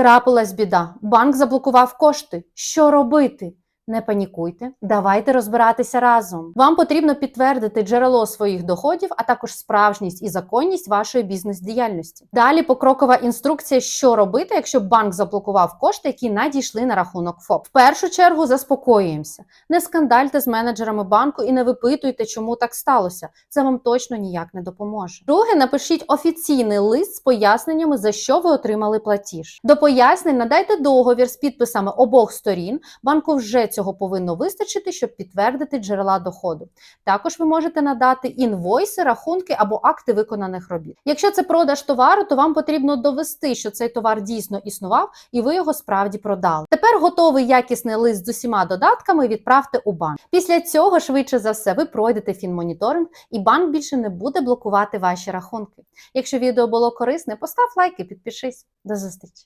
Трапилась біда. Банк заблокував кошти. Що робити? Не панікуйте, давайте розбиратися разом. Вам потрібно підтвердити джерело своїх доходів, а також справжність і законність вашої бізнес-діяльності. Далі покрокова інструкція, що робити, якщо банк заблокував кошти, які надійшли на рахунок ФОП. В першу чергу заспокоюємося. Не скандальте з менеджерами банку і не випитуйте, чому так сталося. Це вам точно ніяк не допоможе. Друге, напишіть офіційний лист з поясненнями, за що ви отримали платіж. До пояснень надайте договір з підписами обох сторін. Банку вже цього повинно вистачити, щоб підтвердити джерела доходу. Також ви можете надати інвойси, рахунки або акти виконаних робіт. Якщо це продаж товару, то вам потрібно довести, що цей товар дійсно існував і ви його справді продали. Тепер готовий якісний лист з усіма додатками відправте у банк. Після цього, швидше за все, ви пройдете фінмоніторинг, і банк більше не буде блокувати ваші рахунки. Якщо відео було корисне, постав лайк і підпишись. До зустрічі!